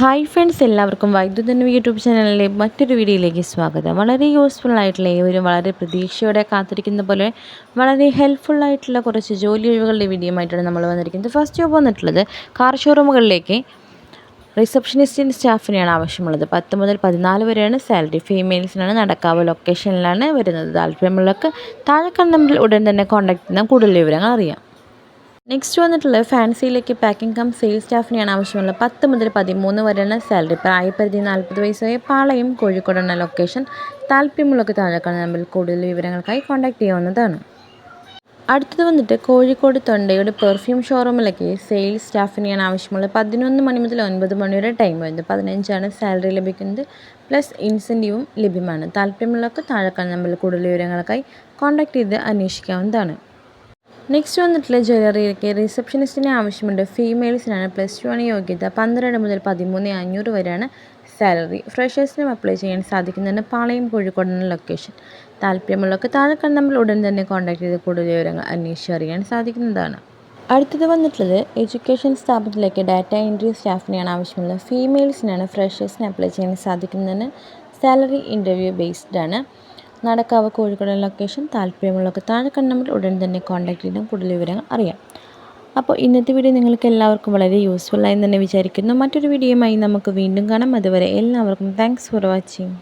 Hi friends എല്ലാവർക്കും വൈദ്യുതൻ YouTube ചാനലിലെ മറ്റൊരു വീഡിയോയിലേക്ക് സ്വാഗതം. വളരെ യൂസ്ഫുൾ ആയിട്ടുള്ള ഏവരും വളരെ പ്രതീക്ഷയോടെ കാത്തിരിക്കുന്ന പോലെ വളരെ ഹെൽപ്ഫുൾ ആയിട്ടുള്ള കുറച്ച് ജോലി ഒഴിവുകളുടെ വീഡിയോ ആയിട്ടാണ് നമ്മൾ വന്നിരിക്കുന്നത്. ഫസ്റ്റ് ജോബ് വന്നിട്ടുള്ളത് കാർ ഷോറൂമുകളിലേക്ക് റിസപ്ഷനിസ്റ്റിന്റെ സ്റ്റാഫിനെയാണ് ആവശ്യമുള്ളത്. പത്ത് മുതൽ പതിനാല് വരെയാണ് സാലറി ഫീമെയിൽസിനാണ് നടക്കാവ് ലൊക്കേഷനിലാണ് വരുന്നത്. താല്പര്യമുള്ളവർക്ക് താഴെ നമ്പറിൽ ഉടൻ തന്നെ കോൺടാക്ട് ചെയ്യുന്ന കൂടുതൽ വിവരങ്ങൾ അറിയാം. നെക്സ്റ്റ് വന്നിട്ടുള്ളത് ഫാൻസിയിലേക്ക് പാക്കിംഗ് കം സെയിൽസ് സ്റ്റാഫിനെയാണ് ആവശ്യമുള്ളത്. പത്ത് മുതൽ പതിമൂന്ന് വരെയാണ് സാലറി പ്രായപരിധി നാൽപ്പത് വയസ്സായ പാളയം കോഴിക്കോടാണ് ലൊക്കേഷൻ താല്പര്യമുള്ളവർക്ക് താഴെക്കാണ് നമ്മൾ കൂടുതൽ വിവരങ്ങൾക്കായി കോൺടാക്ട് ചെയ്യാവുന്നതാണ്. അടുത്തത് വന്നിട്ട് കോഴിക്കോട് തൊണ്ടയുടെ പെർഫ്യൂം ഷോറൂമിലേക്ക് സെയിൽസ് സ്റ്റാഫിനെയാണ് ആവശ്യമുള്ളത്. പതിനൊന്ന് മണി മുതൽ ഒൻപത് മണി വരെ ടൈം വരുന്നത്. പതിനഞ്ചാണ് സാലറി ലഭിക്കുന്നത്. പ്ലസ് ഇൻസെന്റീവും ലഭ്യമാണ്. താല്പര്യമുള്ളവർക്ക് താഴെക്കാണ് നമ്മൾ കൂടുതൽ വിവരങ്ങൾക്കായി കോൺടാക്ട് ചെയ്ത് അന്വേഷിക്കാവുന്നതാണ്. നെക്സ്റ്റ് വന്നിട്ടുള്ള ജ്വല്ലറിയിലേക്ക് റിസപ്ഷനിസ്റ്റിനെ ആവശ്യമുണ്ട്. ഫീമെയിൽസിനാണ് പ്ലസ് ടു ആണ് യോഗ്യത. പന്ത്രണ്ട് മുതൽ പതിമൂന്ന് അഞ്ഞൂറ് വരെയാണ് സാലറി ഫ്രഷേഴ്സിനും അപ്ലൈ ചെയ്യാൻ സാധിക്കുന്നതാണ് പാളയം കോഴിക്കോടിന് ലൊക്കേഷൻ താല്പര്യമുള്ളവർക്ക് താഴെ നമ്മൾ ഉടൻ തന്നെ കോൺടാക്ട് ചെയ്ത് കൂടുതൽ വിവരങ്ങൾ അന്വേഷിച്ച് അറിയാൻ സാധിക്കുന്നതാണ്. അടുത്തത് വന്നിട്ടുള്ളത് എഡ്യൂക്കേഷൻ സ്ഥാപനത്തിലേക്ക് ഡാറ്റ എൻട്രി സ്റ്റാഫിനെയാണ് ആവശ്യമുള്ളത്. ഫീമെയിൽസിനാണ് ഫ്രഷേഴ്സിന് അപ്ലൈ ചെയ്യാൻ സാധിക്കുന്നതിന് സാലറി ഇന്റർവ്യൂ ബേസ്ഡ് ആണ്. നടക്കാവ് കോഴിക്കോട് ലൊക്കേഷൻ താല്പര്യമുള്ളവർക്ക് താഴെ കണ്ണമ്പിൽ ഉടൻ തന്നെ കോൺടാക്ട് ചെയ്താൽ കൂടുതൽ വിവരങ്ങൾ അറിയാം. അപ്പോൾ ഇന്നത്തെ വീഡിയോ നിങ്ങൾക്ക് എല്ലാവർക്കും വളരെ യൂസ്ഫുൾ ആയി തന്നെ വിചാരിക്കുന്നു. മറ്റൊരു വീഡിയോയുമായി നമുക്ക് വീണ്ടും കാണാം. അതുവരെ എല്ലാവർക്കും താങ്ക്സ് ഫോർ വാച്ചിങ്